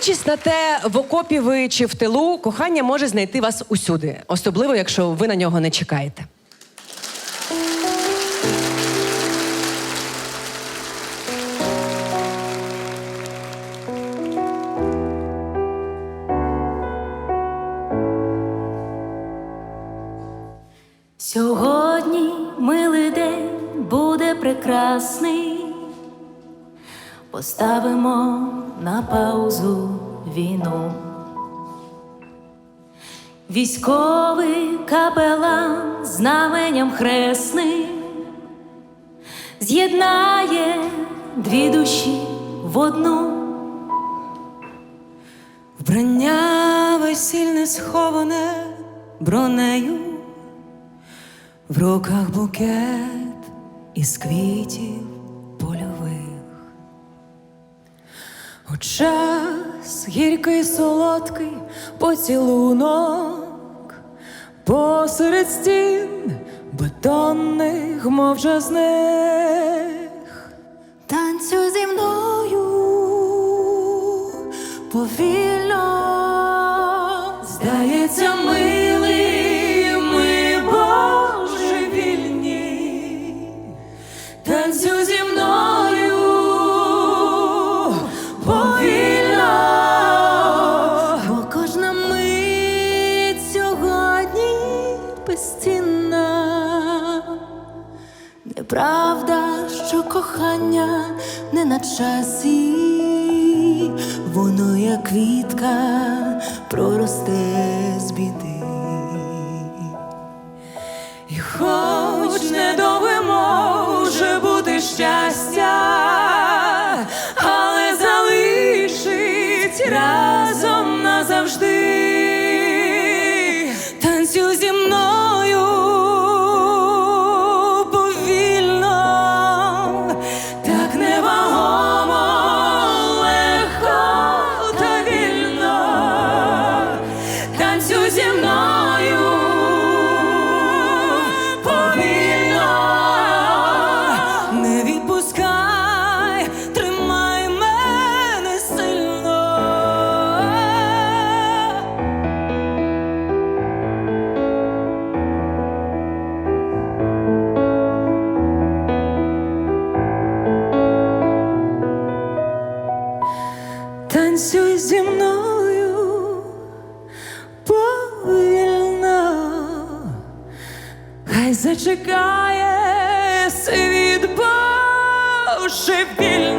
дивлячись на те, в окопі ви чи в тилу, кохання може знайти вас усюди, особливо якщо ви на нього не чекаєте. Сьогодні милий день буде прекрасний. Поставимо на паузу війну. Військовий капелан знаменням хресним з'єднає дві душі в одну. Вбрання весільне сховане бронею, в руках букет із квітів час гіркий солодкий поцілунок, посеред стін бетонних мовчазних. Танцю зі мною повільно, здається, милий, Неправда, що кохання не на часі, воно як квітка проросте з біди. Танцюй зі мною повільно, хай зачекає світ Боже вільне.